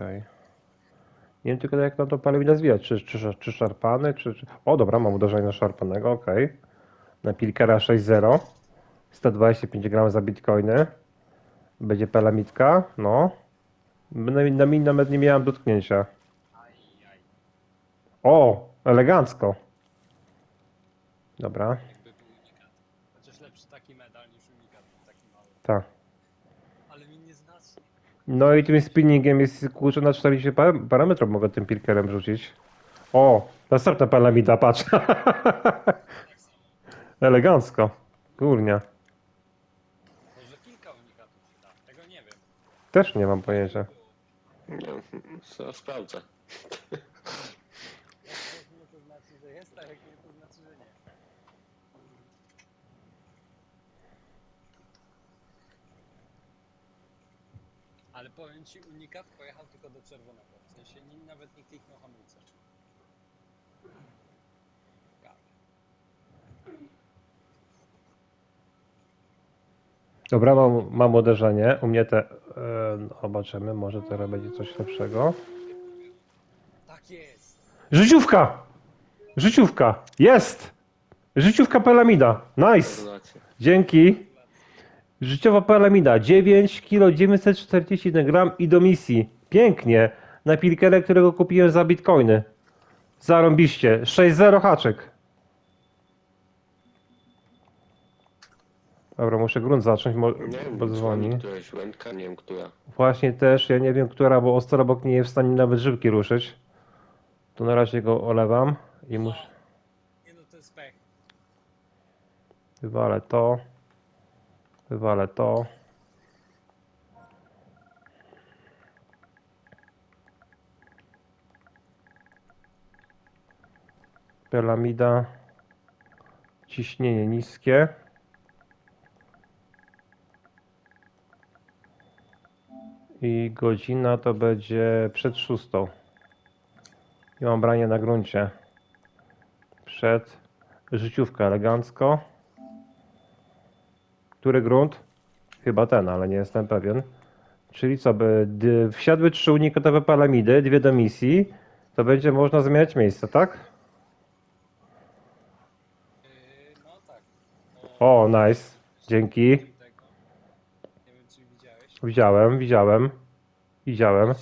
Okej. Nie wiem tylko jak na to palewina zwijać, czy, czy, czy szarpany, czy, czy... O dobra, mam uderzenie na szarpanego, okej. Na Pilkera 6.0. 125 gram za bitcoiny. Będzie pelamitka, no. Na, na min nawet nie miałem dotknięcia. O, elegancko. Dobra, Jakby był unikat. Chociaż lepszy taki medal niż unikat, taki mały. tak. Ale mi nie znacznie. No i tym spinningiem jest kurczę na 40 par- parametrów mogę tym pilkerem rzucić. O, następna palamida, patrz. Tak. Elegancko. Kurnia. Może kilka unikatów się da. Tego nie wiem. Też nie mam pojęcia. Nie, co sprawdzę. Jak to znaczy, że jest, a jak nie to znaczy, że nie. Ale powiem ci, unikat pojechał tylko do czerwonego. W sensie nim nawet nie kliknął hamulca. Tak. Dobra, mam, mam uderzenie. U mnie te... E, zobaczymy, może teraz będzie coś lepszego. Tak jest! Życiówka! Życiówka! Jest! Życiówka pelamida. Nice! Dzięki. Życiowa pelamida. 9 kg 941 gram i do misji. Pięknie. Na pilkerę, którego kupiłem za bitcoiny. Zarąbiście. 6-0 haczek. Dobra, muszę grunt zacząć, mo- Nie wiem, bo dzwoni. któraś łędka, nie wiem która. Właśnie też, ja nie wiem, która, bo ostrobok nie jest w stanie nawet żywki ruszyć. To na razie go olewam i muszę... Nie no, to jest pech. Wywalę to. Wywalę to. Piramida. Ciśnienie niskie. I godzina to będzie przed szóstą. I mam branie na gruncie. Przed. Życiówka elegancko. Który grunt? Chyba ten, ale nie jestem pewien. Czyli co, by wsiadły trzy unikatowe palamidy, dwie do misji, to będzie można zmieniać miejsce, tak? Yy, no tak. O, nice. Dzięki. Tego. Nie wiem, czy widziałeś. Widziałem, widziałem. Widziałem.